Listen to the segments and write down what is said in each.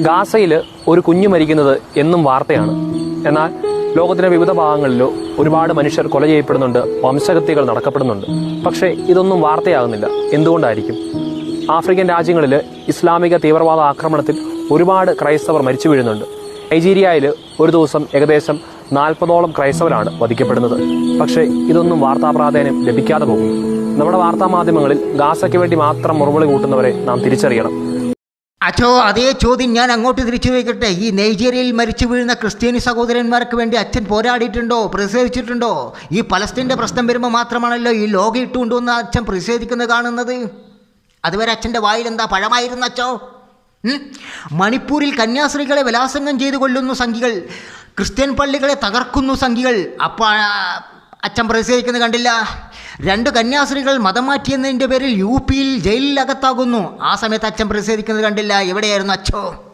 ഗാസയിൽ ഒരു കുഞ്ഞു മരിക്കുന്നത് എന്നും വാർത്തയാണ്. എന്നാൽ ലോകത്തിന്റെ വിവിധ ഭാഗങ്ങളിലോ ഒരുപാട് മനുഷ്യർ കൊല ചെയ്യപ്പെടുന്നുണ്ട് വംശഹത്യകൾ നടക്കപ്പെടുന്നുണ്ട്. പക്ഷേ ഇതൊന്നും വാർത്തയാകുന്നില്ല. എന്തുകൊണ്ടായിരിക്കും? ആഫ്രിക്കൻ രാജ്യങ്ങളിൽ ഇസ്ലാമിക തീവ്രവാദ ആക്രമണത്തിൽ ഒരുപാട് ക്രൈസ്തവർ മരിച്ചു വീഴുന്നുണ്ട്. നൈജീരിയയിൽ ഒരു ദിവസം ഏകദേശം നാൽപ്പതോളം ക്രൈസ്തവരാണ് വധിക്കപ്പെടുന്നത്. പക്ഷേ ഇതൊന്നും വാർത്താ പ്രാധാന്യം ലഭിക്കാതെ പോകുന്നു. നമ്മുടെ വാർത്താ മാധ്യമങ്ങളിൽ ഗാസയ്ക്ക് വേണ്ടി മാത്രം മുറവിളി കൂട്ടുന്നവരെ നാം തിരിച്ചറിയണം. അച്ചോ അതേ ചോദ്യം ഞാൻ അങ്ങോട്ട് തിരിച്ചു വയ്ക്കട്ടെ ഈ നൈജീരിയയിൽ മരിച്ചു വീഴുന്ന ക്രിസ്ത്യാനി സഹോദരന്മാർക്ക് വേണ്ടി അച്ഛൻ പോരാടിയിട്ടുണ്ടോ? പ്രതിഷേധിച്ചിട്ടുണ്ടോ? ഈ പലസ്തീന്റെ പ്രശ്നം വരുമ്പോൾ മാത്രമാണല്ലോ ഈ ലോകം ഇട്ടുകൊണ്ടുവന്ന് അച്ഛൻ പ്രതിഷേധിക്കുന്നത് കാണുന്നത്? അതുവരെ അച്ഛന്റെ വായിൽ എന്താ പഴമായിരുന്നു അച്ഛോ മണിപ്പൂരിൽ കന്യാസ്ത്രീകളെ ബലാസംഗം ചെയ്തു കൊല്ലുന്നു സംഖികൾ ക്രിസ്ത്യൻ പള്ളികളെ തകർക്കുന്നു സംഖികൾ അപ്പോൾ അച്ഛൻ പ്രതിഷേധിക്കുന്നത് കണ്ടില്ല? രണ്ട് കന്യാസ്ത്രീകൾ മതം മാറ്റിയെന്നതിന്റെ പേരിൽ യു പിയിൽ ജയിലിലകത്താകുന്നു. ആ സമയത്ത് അച്ഛൻ പ്രതിഷേധിക്കുന്നത് കണ്ടില്ല. എവിടെയായിരുന്നു അച്ഛോ?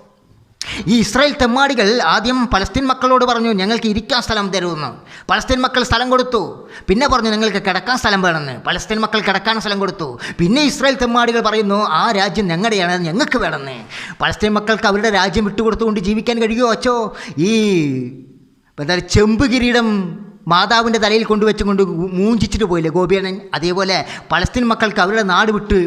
ഈ ഇസ്രായേൽ തെമ്മാടികൾ ആദ്യം പലസ്തീൻ മക്കളോട് പറഞ്ഞു ഞങ്ങൾക്ക് ഇരിക്കാൻ സ്ഥലം തരുമെന്ന്. പലസ്തീൻ മക്കൾ സ്ഥലം കൊടുത്തു. പിന്നെ പറഞ്ഞു ഞങ്ങൾക്ക് കിടക്കാൻ സ്ഥലം വേണമെന്ന്. പലസ്തീൻ മക്കൾ കിടക്കാൻ സ്ഥലം കൊടുത്തു. പിന്നെ ഇസ്രായേൽ തെമ്മാടികൾ പറയുന്നു ആ രാജ്യം ഞങ്ങളുടെയാണ് ഞങ്ങൾക്ക് വേണമെന്ന്. പലസ്തീൻ മക്കൾക്ക് അവരുടെ രാജ്യം വിട്ടുകൊടുത്തുകൊണ്ട് ജീവിക്കാൻ കഴിയുമോ അച്ചോ ഈ എന്താ ചെമ്പ് കിരീടം മാതാവിന്റെ തലയിൽ കൊണ്ടുവച്ചു കൊണ്ട് മൂഞ്ചിച്ചിട്ട് പോയില്ലേ? ഗോപിയണ്ണൻ അതേപോലെ പലസ്തീൻ മക്കൾക്ക് അവരുടെ നാട് വിട്ട്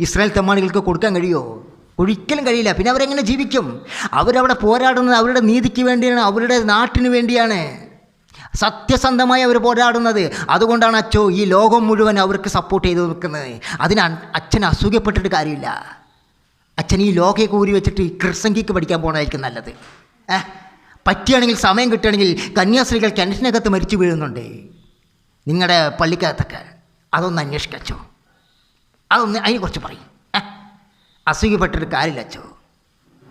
ഇസ്രായേൽ തെമ്മാണികൾക്ക് കൊടുക്കാൻ കഴിയുമോ ഒരിക്കലും കഴിയില്ല. പിന്നെ അവരെങ്ങനെ ജീവിക്കും? അവരവിടെ പോരാടുന്നത് അവരുടെ നീതിക്ക് വേണ്ടിയാണ് അവരുടെ നാട്ടിന് വേണ്ടിയാണ്. സത്യസന്ധമായി അവർ പോരാടുന്നത്. അതുകൊണ്ടാണ് അച്ചോ ഈ ലോകം മുഴുവൻ അവർക്ക് സപ്പോർട്ട് ചെയ്ത് നിൽക്കുന്നത്. അതിന് അച്ഛൻ അസൂയപ്പെട്ടിട്ട് കാര്യമില്ല. അച്ഛൻ ഈ ലോകയെ കൂരി വെച്ചിട്ട് ഈ കൃസംഗിക്ക് പഠിക്കാൻ പോകണമായിരിക്കും നല്ലത്. ഏ പറ്റുകയാണെങ്കിൽ സമയം കിട്ടുകയാണെങ്കിൽ കന്യാസ്ത്രീകൾ കിണറ്റിനകത്ത് മരിച്ചു വീഴുന്നുണ്ട്. നിങ്ങളുടെ പള്ളിക്കകത്തൊക്കെ അതൊന്ന് അന്വേഷിക്കച്ചോ അതൊന്ന് അതിനെക്കുറിച്ച് പറയും. അസുഖപ്പെട്ടൊരു കാര്യമില്ല അച്ചോ